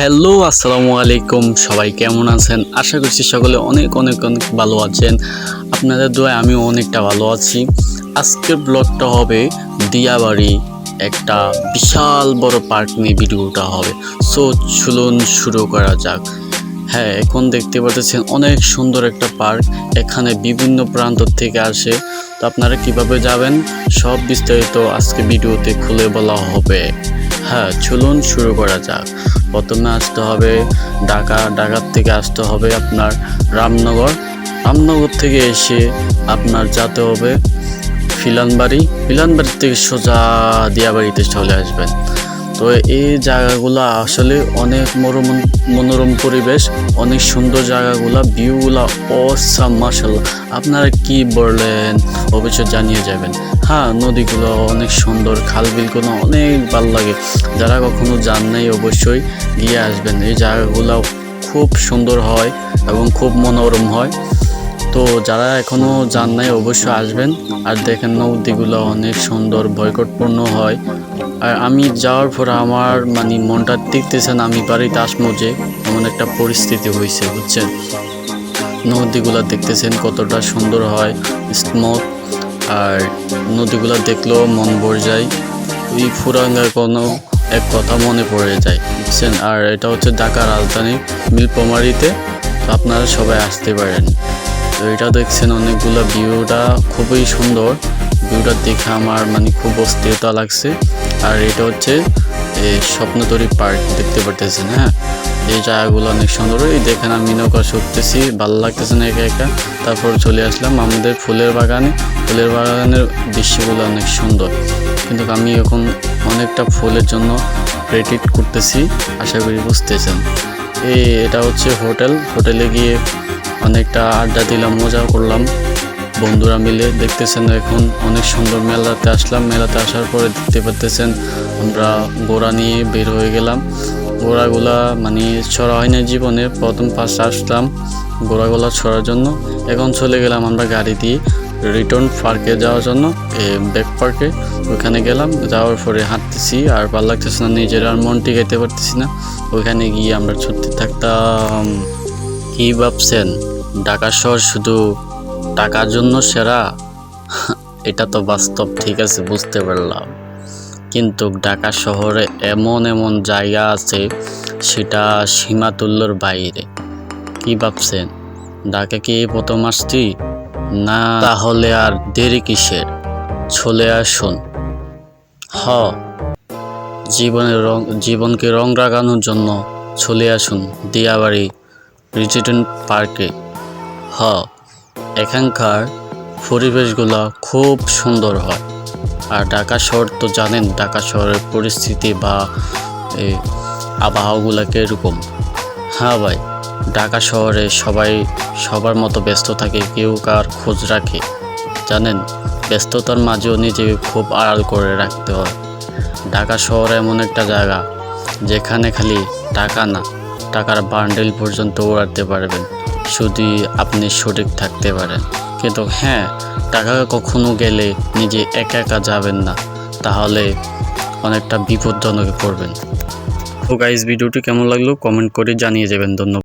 Hello, আসসালামু আলাইকুম। সবাই কেমন আছেন? আশা করছি সকলে অনেক অনেক অনেক ভালো আছেন। আপনাদের দোয়ায় আমি অনেকটা ভালো আছি। আজকের ব্লগটা হবে দিয়াবাড়ি একটা বিশাল বড় পার্ক নিয়ে ভিডিওটা হবে। সো চলুন শুরু করা যাক। হ্যাঁ এখন দেখতে পাচ্ছেন অনেক সুন্দর একটা পার্ক এখানে বিভিন্ন প্রান্ত থেকে আসে। তো আপনারা কীভাবে যাবেন? সব বিস্তারিত আজকে ভিডিওতে খুলে বলা হবে। হ্যাঁ চলুন শুরু করা যাক। প্রথমে আসতে হবে ঢাকা, ঢাকার থেকে আসতে হবে আপনার রামনগর। রামনগর থেকে এসে আপনার যেতে হবে ফিলানবাড়ি। ফিলানবাড়ি থেকে সোজা দিয়াবাড়িতে চলে আসবেন। তো এই জায়গাগুলো আসলে অনেক মনোরম মনোরম পরিবেশ, অনেক সুন্দর জায়গাগুলো ভিউগুলো অসাম মাসাল্লাহ আপনারা কি বললেন? অবশ্যই জানিয়ে যাবেন। হ্যাঁ নদীগুলো অনেক সুন্দর খাল বিলগুলো অনেক ভালো লাগে। যারা কখনো যান নাই, অবশ্যই গিয়ে আসবেন। এই জায়গাগুলো খুব সুন্দর হয় এবং খুব মনোরম হয়। তো যারা এখনও যান নাই, অবশ্যই আসবেন। আর দেখেন নদীগুলো অনেক সুন্দর বয়কটপূর্ণ হয়। আর আমি যাওয়ার পর আমার মানে মনটা টিকতেছে না, আমি বাড়িতে আসব যে এমন একটা পরিস্থিতি হয়েছে, বুঝছেন? নদীগুলো দেখতেছেন কতটা সুন্দর হয় স্মুথ আর নদীগুলো দেখলেও মন ভরে যায়। ওই ফুরাঙ্গার কোনো এক কথা মনে পড়ে যায়, বুঝছেন? আর এটা হচ্ছে ঢাকা রাজধানী মিলপমারিতে আপনারা সবাই আসতে পারেন। তো এটা দেখছেন অনেকগুলো ভিউটা, খুবই সুন্দর। ভিউটা দেখে আমার মানে খুব অস্থিরতা লাগছে। আর এটা হচ্ছে এই স্বপ্নতরী পার্ক, দেখতে পারতেছেন হ্যাঁ? এই জায়গাগুলো অনেক সুন্দর। এই দেখেন আমি নৌকা শুকতেছি ভালো লাগতেছে না একা একা? তারপর চলে আসলাম আমাদের ফুলের বাগানে। ফুলের বাগানের দৃশ্যগুলো অনেক সুন্দর। কিন্তু আমি এখন অনেকটা ফুলের জন্য প্রেডিক্ট করতেছি, আশা করি বুঝতেছেন। এই এটা হচ্ছে হোটেল। হোটেলে গিয়ে অনেকটা আড্ডা দিলাম মজা করলাম। বন্ধুরা মিলে দেখতেছেন এখন অনেক সুন্দর মেলাতে আসলাম। মেলাতে আসার পরে দেখতে পাচ্তেছেন আমরা গোড়া নিয়ে বের হয়ে গেলাম। গোড়াগুলা মানে ছড়া হয় না জীবনে, প্রথম ফার্স্ট আসলাম গোড়াগুলা ছড়ার জন্য। এখন চলে গেলাম আমরা গাড়ি দিয়ে রিটার্ন পার্কে যাওয়ার জন্য ব্যাক পার্কে ওইখানে গেলাম, যাওয়ার পরে হাঁটতেছি, আর ভালো লাগতেছে না, নিজের আর মন টিকাইতে পারতেছি না। ওইখানে গিয়ে আমরা ছুটতে থাকতাম। কি ভাবছেন? ঢাকা শহর শুধু টাকার জন্য সেরা? এটা তো বাস্তব, ঠিক আছে, বুঝতে পারলাম। কিন্তু ঢাকা শহরে এমন এমন জায়গা আছে, সেটা সীমাতুল্যর বাইরে। কি ভাবছেন? ঢাকা কি প্রথম আসছি? না, তাহলে আর দেরি কিসের? চলে আসুন। হ। জীবনের রং, জীবনকে রং রাগানোর জন্য চলে আসুন দিয়াবাড়ি রিজিডেন্ট পার্কে। হ। এখানকার পরিবেশগুলো খুব সুন্দর হয়। আর ঢাকা শহর তো জানেন, ঢাকা শহরের পরিস্থিতি বা এই আবহাওয়াগুলো কীরকম হ্যাঁ ভাই, ঢাকা শহরে সবাই সবার মতো ব্যস্ত থাকে, কেউ কার খোঁজ রাখে, জানেন? ব্যস্ততার মাঝেও নিজেকে খুব আড়াল করে রাখতে হয়। ঢাকা শহর এমন একটা জায়গা, যেখানে খালি টাকা না, টাকার বান্ডেল পর্যন্ত ওড়াতে পারবেন। যদি আপনি সঠিক থাকতে পারেন। কিন্তু হ্যাঁ টাকা কখনো গেলে নিজে একা একা যাবেন না। তাহলে অনেকটা বিপজ্জনকে পড়বেন। তো গাইজ ভিডিওটি কেমন লাগল? কমেন্ট করে জানিয়ে যাবেন ধন্যবাদ।